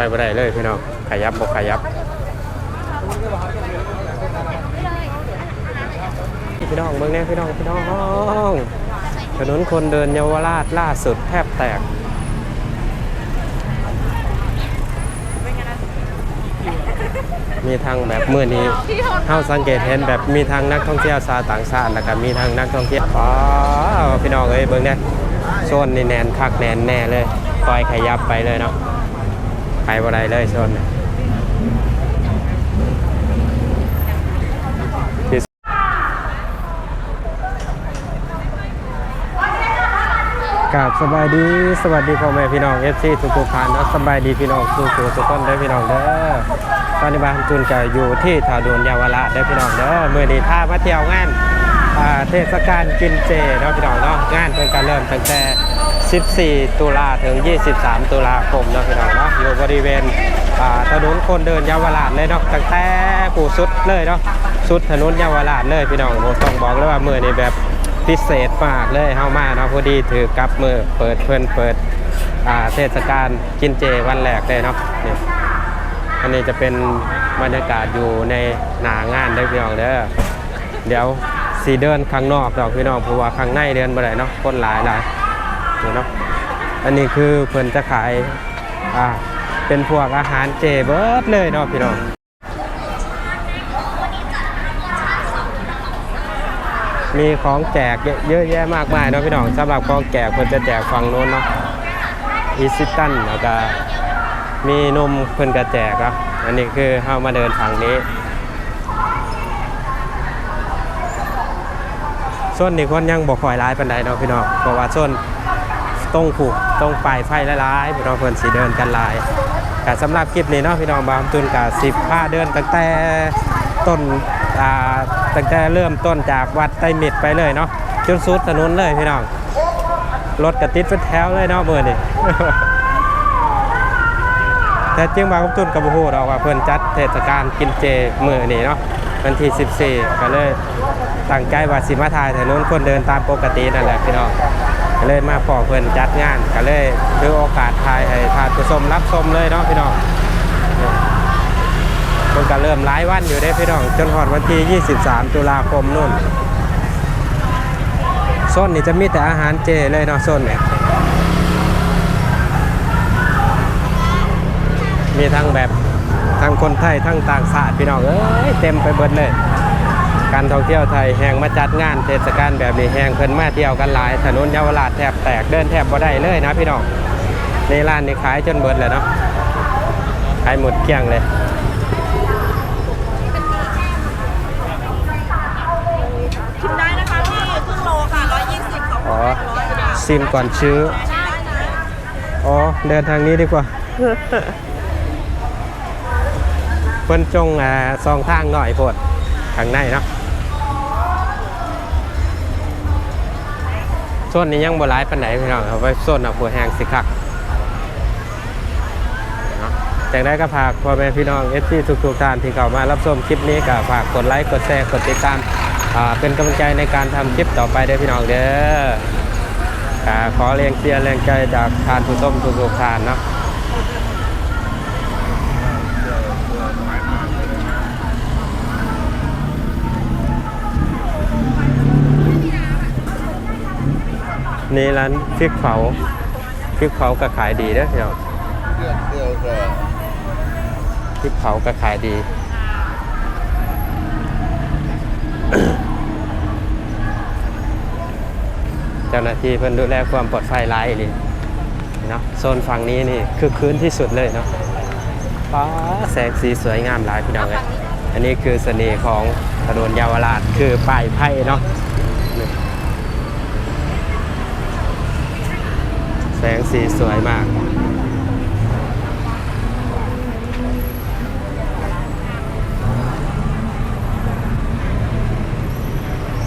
ไปบ่ได้เลยพี่น้องขยับบ่ขยับพี่น้องเมืองแน่พี่น้องพี่น้องถนนคนเดินเยาวราชล่าสุดแทบแตกมีทางแบบเมื่อนี้เฮาสังเกตเห็นแบบมีทางนักท่องเที่ยวชาวต่างชาติแล้วก็มีทางนักท่องเที่ยวอ๋อพี่น้องเอ้ยเบิ่งเนี่ยโซนนี่แน่นคักแน่นแน่เลยปล่อยขยับไปเลยเนาะ ไปบ่ได้เลยโซนนี่ที่กราบสบายดีสวัสดีพ่อแม่พี่น้อง FC ทุกๆท่านนะสบายดีพี่น้องทุกๆทุกคนเด้พี่น้องเด้อตอนนี้บ้านจุนก็อยู่ที่ถาดวนเยาวราชได้พี่น้องเด้อเมื่อนี้พามาเที่ยวงานเทศกาลกินเจเนาะพี่น้องเนาะงานเพิ่นก็เริ่มตั้งแต่ 14 ตุลาถึง 23 ตุลาคมเนาะพี่น้องเนาะ อยู่บริเวณถนนคนเดินยาวราชเลยเนาะตั้งแต่ปู่สุดเลยเนาะสุดถนนยาวราชเลยพี่น้องผมต้องบอกเลยว่ามื่อนี้แบบพิเศษมากเลยเฮามาเนาะพอดีถือกับมือเปิดเพิ่นเปิดเทศกาลกินเจวันแรกเลยเนาะนี่อันนี้จะเป็นบรรยากาศอยู่ในหนางานเด้พี่น้องเด้อเดี๋ยวสีเดินข้างนอกดอกพี่น้องเพราะว่าข้างในเดินบ่ได้เนาะคนหลายหลายเนาะอันนี้คือเพิ่นจะขาย อ่าเป็นพวกอาหารเจเบิร์ดเลยเนาะพี่น้องมีของแจกเยอะแยะมากมายเนาะพี่น้องสำหรับของแจกเพิ่นจะแจกฝั่งโน้นเนาะอีซิตันแล้วก็มีนมเพิ่นกระแจกครับอันนี้คือเข้ามาเดินฝั่งนี้ส่วนนี้คนยังบอกคอยร้ายปันใดเนาะพี่น้องเพราะว่าส่วน ต้องผูกต้องปลายไฟหลายๆพี่น้องเพิ่อนสีเดินกันหลายแต่สำหรับคลิปนี้เนาะพี่น้องบามตุนกับสิบผ้าเดินตั้งแต่ต้นอ่าตั้งแต่เริ่มต้นจากวัดไตรมิตรไปเลยเนาะจนสุดถนนเลยพี่น้องรถกระติดเป็นแถวเลยเนาะเมื่อนี่แต่จริงบางตุ้นกับบูฮูเราว่าเพิ่อนจัดเทศกาลกินเจมือนี้เนาะวันที่ 14 ก็เลยตั้งใจว่าสิมาถ่ายถนนคนเดินตามปกตินั่นแหละพี่น้อง เลยมาพอเพิ่นจัดงานก็เลยถือโอกาสถ่ายให้ทานผู้ชมรับชมเลยเนาะพี่น้องนี่เพิ่นก็เริ่มหลายวันอยู่เด้พี่น้อง จนฮอดวันที่ 23 ตุลาคมนู่นโซนนี่จะมีแต่อาหารเจเลยเนาะโซนเนี่ยมีทั้งแบบทั้งคนไทยทั้งต่างชาติพี่น้องเอ้ยเต็มไปเบิดเลย การท่องเที่ยวไทยแห่งมาจัดงานเทศกาลแบบนี้แห่งเพิ่นมาเที่ยวกันหลายถนนเยาวราชแทบแตกเดินแทบบ่ได้เลยนะพี่น้องในร้านนี่ขายจนเบิดเลยเนาะขายหมดเกลี้ยงเลยชิมได้นะคะพี่ครึ่งโลค่ะ120ของอ๋อร้อยบาทซิมก่อนชื้ออ๋อ เดินทางนี้ดีกว่า เพิ่นจงอ่าซองทางหน่อยโพดข้างในเนาะ ส่วนนี้ยังบ่หลายปันใดพี่น้องเอาไว้ส่วนเอาผัวแห้งสิคักเนาะจากได้ก็ฝากพ่อแม่พี่น้องเอฟซีทุกๆท่านที่เข้ามารับชมคลิปนี้ก็ฝากกดไลค์กดแชร์กดติดตามเป็นกำลังใจในการทำคลิปต่อไปเด้อพี่น้องเด้อขอแรงเชียร์แรงใจจากทานผู้ชมทุกๆท่านเนาะ นี่ร้านพริกเผาพริกเผาก็ขายดีเด้อพี่น้องเดือนเดียวพริกเผาก็ขายดีเจ้าหน้าที่เพิ่นดูแลความปลอดภัยหลายเลยเนาะโซนฝั่งนี้นี่คือคืนที่สุดเลยเนาะป้าแสงสีสวยงามหลายพี่น้องเลยอันนี้คือเสน่ห์ของถนนเยาวราชคือป้ายไพ่เนาะ แสงสีสวยมาก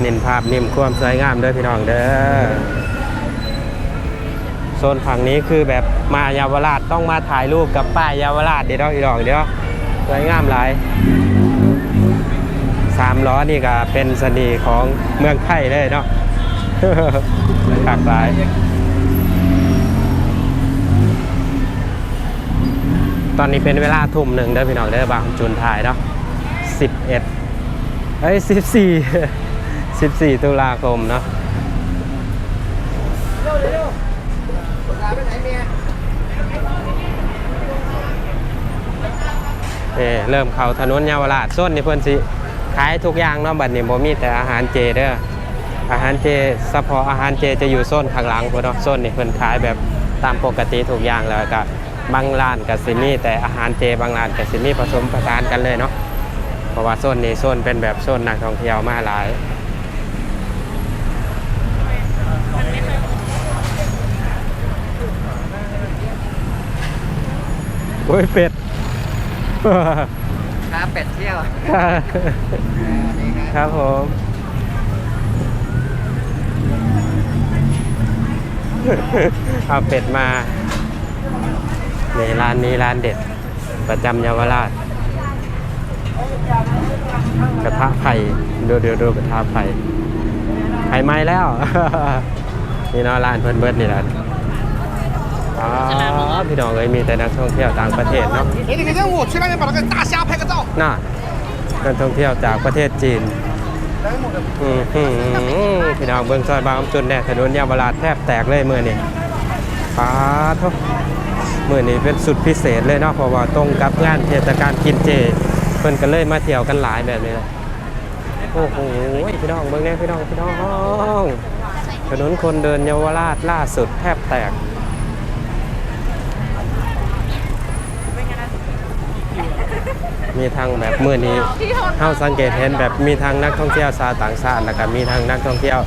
เน้นภาพนิ่มความสวยงามเด้อพี่น้องเด้อโซนฝั่งนี้คือแบบมาเยาวราชต้องมาถ่ายรูปกับป้ายเยาวราชเดี๋ยวพี่น้องเดี๋ยวสวยงามหลายสามล้อนี่ก็เป็นเสน่ห์ของเมืองไทยเลยเนาะหลากหลาย ตอนนี้เป็นเวลาทุ่มหนึ่งเด้อพี่น้องเด้อบางจุนถ่ายเนาะสิบเอ็ดเอ้ยสิบสี่สิบสี่ตุลาคมเนาะเอเริ่มเข้าถนนเยาวราชส้นนี่เพิ่อนสิขายทุกอย่างเนาะบัดนี้บ่มีแต่อาหารเจเด้ออาหารเจเฉพาะอาหารเจจะอยู่โซนข้างหลังเพิ่อนเนาะโซนนี่เพิ่อนขายแบบตามปกติทุกอย่างแล้วก็ บางร้านก็สิมีแต่อาหารเจบางร้านก็สิมีผสมผสานกันเลยเนาะเพราะว่าโซนนี้โซนเป็นแบบโซนนักท่องเที่ยวมาหลายโอ้ยเป็ดครับเป็ดเที่ยวครับผมเอาเป็ดมาในี่ร้านนี้ร้านเด็ด ประจำเยาวราช กระทะไผ่ดูดูดูกระทะไผ่ไผ่ไม้แล้ว นี่เนาะร้านเพิ่นเบิดนี่แหละอ๋อพี่น้องเลยมีแต่นักท่องเที่ยวต่างประเทศเนาะน่เป็นเรื่องหัวช่วยได้ไหมปะนักท่องเที่ยวจากประเทศจีนพี่น้องเบิ้งซอยบางอมจุนแน่ถนนยาวราชแทบแตกเลยเมื่อนี่ปาทุก มื่อนี่เป็นสุดพิเศษเลยเนาะเพราะว่าตรงกับงานเทศกาลกินเจเพิ่นก็เลยมาเที่ยวกันหลายแบบนี้เลยโอ้โหพี่น้องเบิ่งแน่พี่น้องพี่น้องถนนคนเดินเยาวราชล่าสุดแทบแตกมีทางแบบมื่อนี้เข้าสังเกตเห็นแบบมีทางนักท่องเที่ยวชาวต่างชาติแล้วก็มีทางนักท่องเที่ยว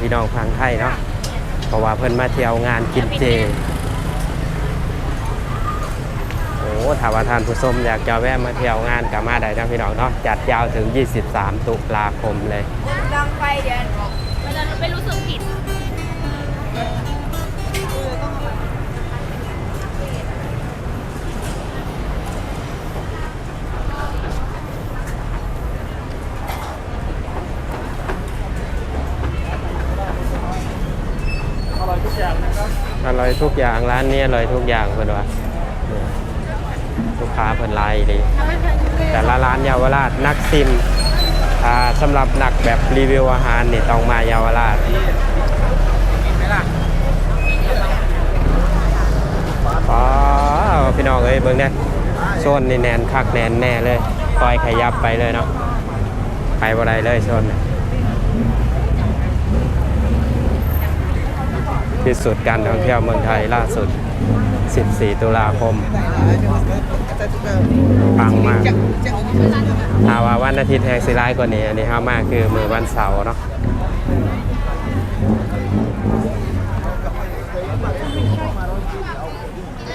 พี่น้องพังไทยเนาะเพราะว่าเพิ่นมาเที่ยวงานกินเจ โอ้ ถ้าว่าทานผู้ชมอยากจะแวะมาเที่ยวงานกับมาได้นะพี่น้องเนาะจัดยาวถึง 23 ตุลาคมเลยดังไปเดี๋ยวมันจะไม่รู้สึกผิดอร่อยทุกอย่างร้านนี้อร่อยทุกอย่างเพิ่นว่าเนี่ยลูก ค้าเพิ่นไลน์ดีแต่ละร้านเยาวราชนักซิมอ่าสำหรับหนักแบบรีวิวอาหารนี่ต้องมาเยาวราชอ๋อพี่น้องเอ้ยเบิ่งเนี่ยโซนนี่แนนคักแนนแน่เลยคอยขยับไปเลยเนาะไปบ่ได้เลยโซนนี่ที่สุดการท่องเที่ยวเมืองไทยล่าสุด 14 ตุลาคม ปังมากถ้าว่าวันอาทิตย์แห่งสิร้ายกว่านี้ อันนี้เข้ามากคือมือวันเสาร์เนาะ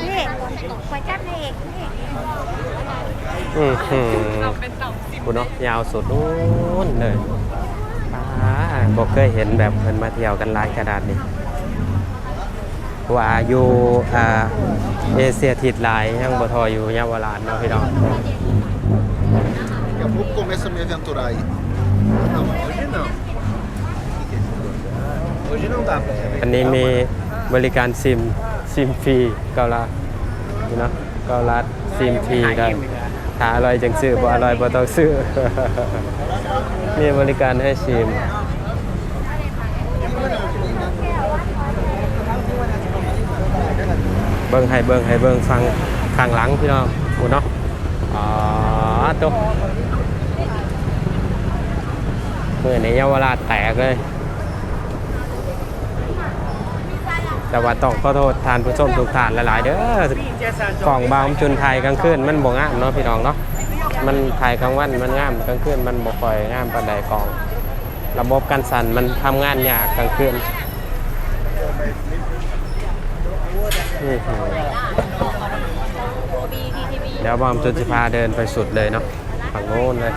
นี่ขวจับนี่นี่อือหือคุณเนาะยาวสุดนู้นเลยป้าบอกเคยเห็นแบบเพิ่นมาเที่ยวกันหลายขนาดนี้ ว่าอยู่อ่าเอเชียทิศหลายยังบ่ทออยู่เยาวราชเนาะพี่น้อง Daqui a pouco começa a me aventurar aí. Não, hoje não. Hoje não dá pra se อันนี้มีบริการซิมซิมฟรีเกาลัดนี่เนาะเกาลัดซิมฟรีกันถ้าอร่อยจังซื้อบ่อร่อยบ่ต้องซื้อ มีบริการให้ซิม เบิ่งให้เบิ่งให้เบิ่งฟังข้างหลังพี่น้องกูเนาะอ๋อตุ๊เมื่อในเยาวราชแตกเลย แต่ว่าต้องขอโทษทานผู้ชมทุกท่านหลาย ๆ เด้อกล่องบางจุนไทยกลางคืนมันบ่งามเนาะพี่น้องเนาะมันถ่ายกลางวันมันงามกลางคืนมันบ่ค่อยงามปานใดกล่อง ระบบการสั่นมันทำงานยากกลางคืนอื้อหือ บีทีทีวี เดี๋ยวบอมจุนจิพาเดินไปสุดเลยเนาะฝั่งโน้นเลย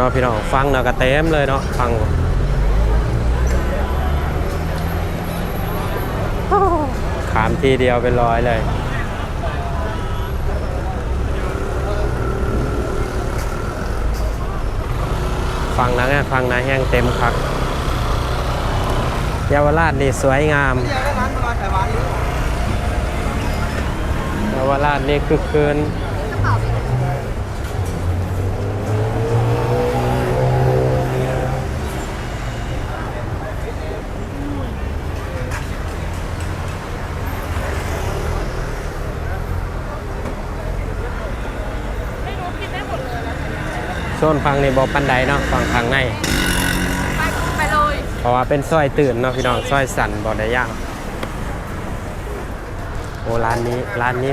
เนาะพี่น้องฟังเนาะก็เต็มเลยเนาะฟังขามทีเดียวเป็นร้อยเลยฟังนะเนี่ฟังนะแห้งเต็มครับเยาวราชนี่สวยงามเยาวราชนี่คือคืน โซนฟังในบอปันไดเนาะฟังทางในไปไปเลยเพราะว่าเป็นซอยตื่นเนาะพี่น้องซอยสันบอได้ย่างโอ้ร้านนี้ร้านนี้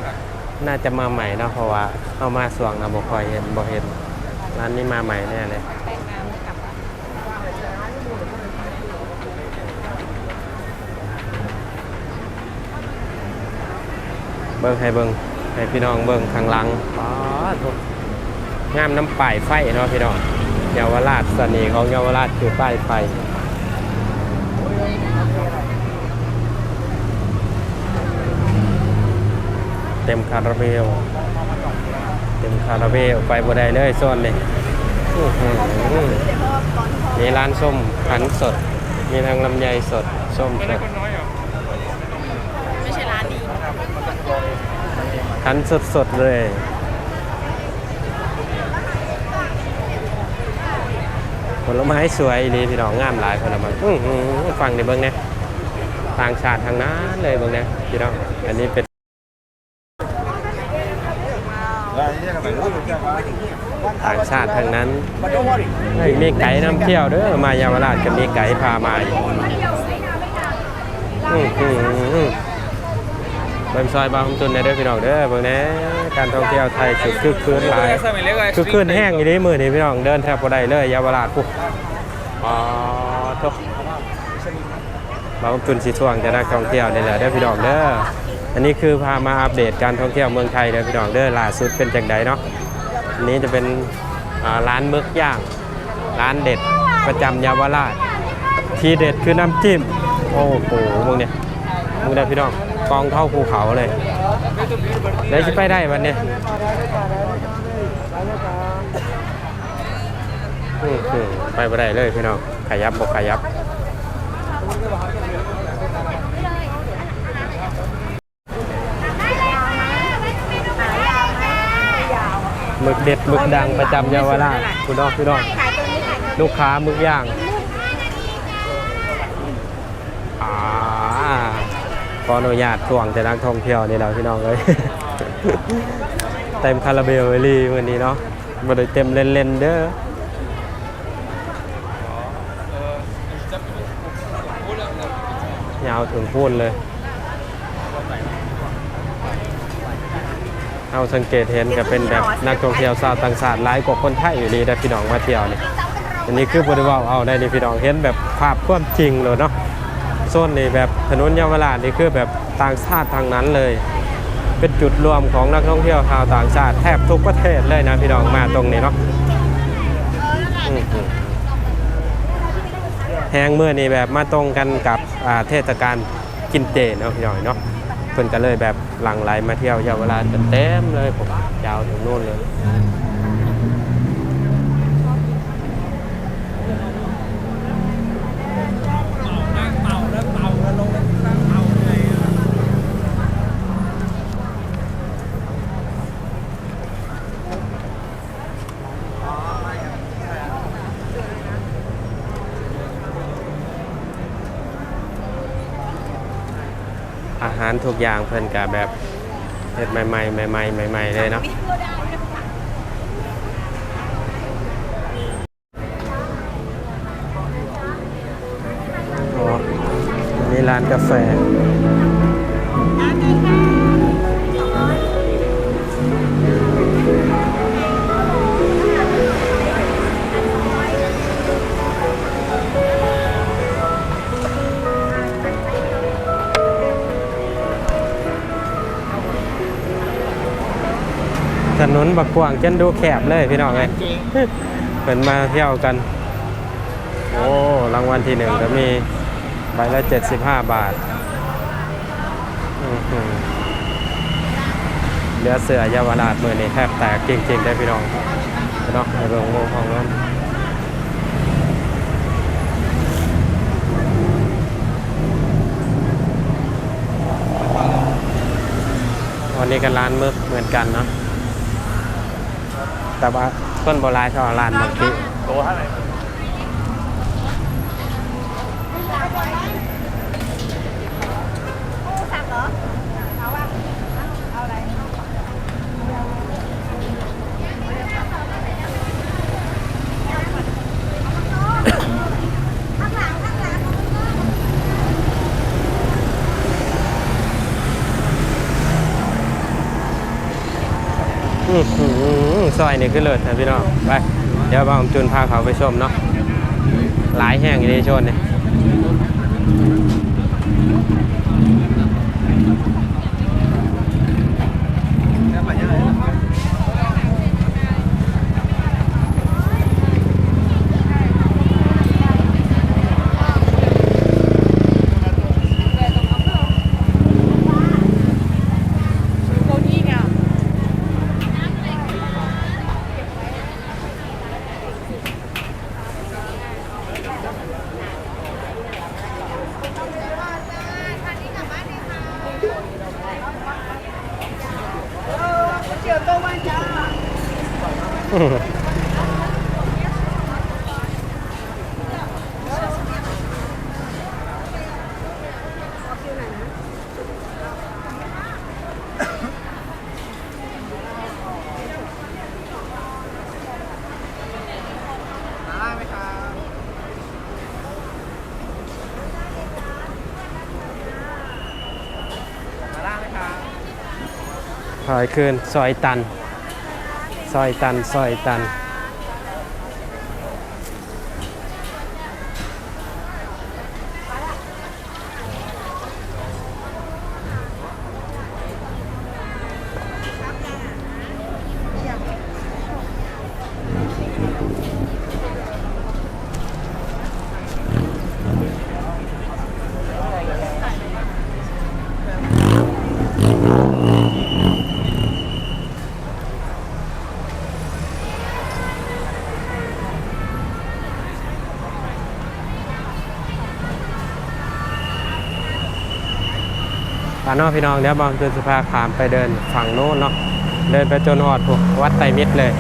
น่าจะมาใหม่เนาะเพราะว่าเอามาสวงนะบ่คอยเห็นบ่เห็นร้านนี้มาใหม่แน่เลยแปลงน้ำกลับเบิ่งให้เบิ่งให้พี่น้องเบิ่งข้างหลังอ๋อทุก งามน้ำป้ายไฟเนาะพี่น้องเยาวราชเสน่ห์ของเยาวราชคือป้ายไฟเต็มคาราเบลเต็มคาราเบลไปบ่ได้เลยโซนนี่อื้อหือมีร้านส้มขันสด มีทางลำไยสด ส้มสดไม่ใช่ร้านนี้ขันสดสดๆเลย ผลไม้สวยดีพี่น้องงามหลายผลไม้ฟังในเบิ้งเนี่ยต่างชาติทางนั้นเลยเบิ้งเนี่ยพี่น้องอันนี้เป็นต่างชาติทางนั้นมีไก่น้ำเที่ยวเด้อมาเยาวราชก็มีไก่พามาอยู่อื้อหือเบิ่งซอยบางจุนในเด้อพี่น้องเด้อเบิ่งแน่ การท่องเที่ยวไทยสุดคือคืนหลายคือคืนแห้งอยู่ในมือนี่พี่น้องเดินแทบบ่ได้เลยเยาวราชปุ๊บอ๋อทุกบางจุนสีช่วงจะนักท่องเที่ยวนี่แหละเด้อพี่น้องเด้ออันนี้คือพามาอัปเดตการท่องเที่ยวเมืองไทยเด้อพี่น้องเด้อล่าสุดเป็นจังไดเนาะอันนี้จะเป็นอ่าร้านมึกย่าง ร้านเด็ดประจำเยาวราช ทีเด็ดคือน้ำจิ้ม โอ้โหมึงเนี่ยมึงได้พี่น้องกองเท่าภูเขาเลย เดี๋ยจะไปได้วันเนี้ยอื้อหือไปบ่ได้เลยพี่น้องขยับบกขยับหมึกเด็ดหมึกดังประจำเยาวราชคุณน้องพี่น้องลูกค้าหมึกย่างอ่า ขออนุญาตทวงแต่นักท่องเที่ยวนี่เราพี่น้องเลยเต็มคาราเบลเวลี่วันนี้เนาะมาได้เต็มเล่นๆเด้อยาวถึงพูนเลย เอาสังเกตเห็นก็เป็นแบบนักท่องเที่ยวชาวต่างชาติหลายกว่าคนไทยอยู่ดีแต่พี่น้องมาเที่ยวนี่อันนี้คือบริวารเอาได้นี่พี่น้องเห็นแบบภาพความจริงเลยเนาะ โซนนี่แบบถนนเยาวราชนี่คือแบบต่างชาติทางนั้นเลย เป็นจุดรวมของนักท่องเที่ยวชาวต่างชาติแทบทุกประเทศเลยนะพี่น้องมาตรงนี้เนาะอื้งเมื่อนี่แบบมาตรงกันกับเทศกาลกินเจเนาะพี่น้องเนาะเพิ่นก็เลยแบบหลั่งไหลมาเที่ยวเยาวราชกันเต็มเลยผมยาวถึงนู่นเลยารทุกอย่างเพิ่นก็แบบเฮ็ดใหม่ๆใหม่ๆใหม่ๆเลยเนาะนี่ร้านกาแฟ นนบักกว้างจนดูแคบเลยพี่น้องเอ้ยเป็นมาเที่ยวกัน โอ้รางวัลที่หนึ่งก็มีใบละ75บาทอื้อหือเหลือเสือเยาวราชมือนี่แทบแตกจริงๆได้พี่น้องเนาะในเรื่องโมของนั้นวันนี้ก็ร้านมึกเหมือนกันเนาะ แต่ว่าต้นโบราณเขาเอาร้านเมื่อกี้สั่งเหรอเอาว่าเอาอะไรอื้อหือ ซอยนี่คือเลิศนะพี่น้องไปเดี๋ยวบางจุนพาเขาไปชมเนาะหลายแห่งอยู่ในชนเนี่ย โกนี่ไง เจียวโตมาจ้า อื้อหือ ถอยคืนซอยตัน ซอยตัน ซอยตัน เนอกพี่น้องเดี๋ยวบอมจุนสภาขามไปเดินฝั่งโน้นเนาะเดินไปจนหอดวัดไตรมิตรเลย